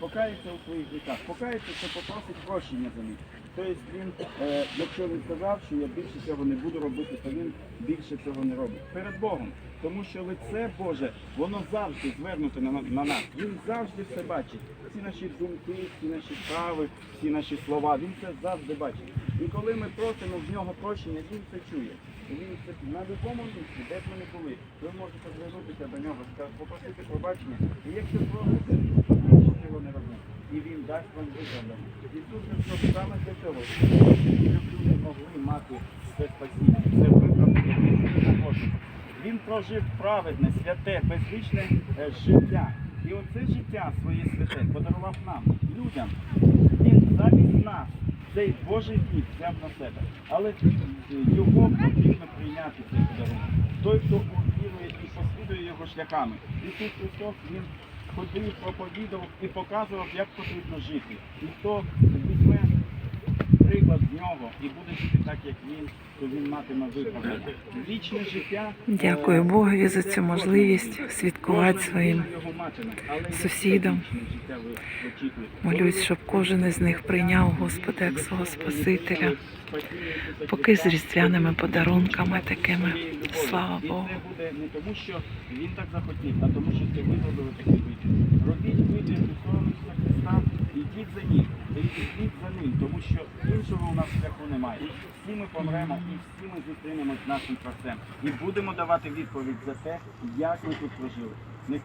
Покається у своїх гріхах. Покається, це попросить прощення за них. Тобто він, е, якщо він сказав, що я більше цього не буду робити, то він більше цього не робить. Перед Богом. Тому що лице Боже, воно завжди звернуте на, на нас. Він завжди все бачить. Всі наші думки, всі наші справи, всі наші слова. Він це завжди бачить. І коли ми просимо в нього прощення, він це чує. Він це на будь-якому місці, де б ми не були, ви можете звернутися до нього, попросити пробачення. І якщо просите, то більше цього не робимо. І Христос саме для цього, щоб люди могли мати це спасіння, це виправдання Божого. Він прожив праведне, святе, безвічне е, життя. І оце життя своє святе подарував нам, людям. Він замість нас цей Божий хліб взяв на себе. Але його потрібно прийняти цей подарунок. Той, хто увірує і послідує його шляхами. Ісус Христос, Він ходив, проповідував і показував, як потрібно жити. І нього і буде жити так, як він, то він матиме виправдання. Вічне життя. е, Дякую Богові за цю можливість кожен святкувати своїм сусідам. Молюсь, щоб кожен із них прийняв Господа як свого Спасителя, поки з різдвяними подарунками такими. Слава Богу. І це буде не тому, що він так захотів, а тому, що це ви зробили такий вибір. Робіть вибір ідіть тому що іншого у нас шляху немає. Всі ми помремо і всі ми зустрінемось з нашим Творцем. І будемо давати відповідь за те, як ми тут прожили.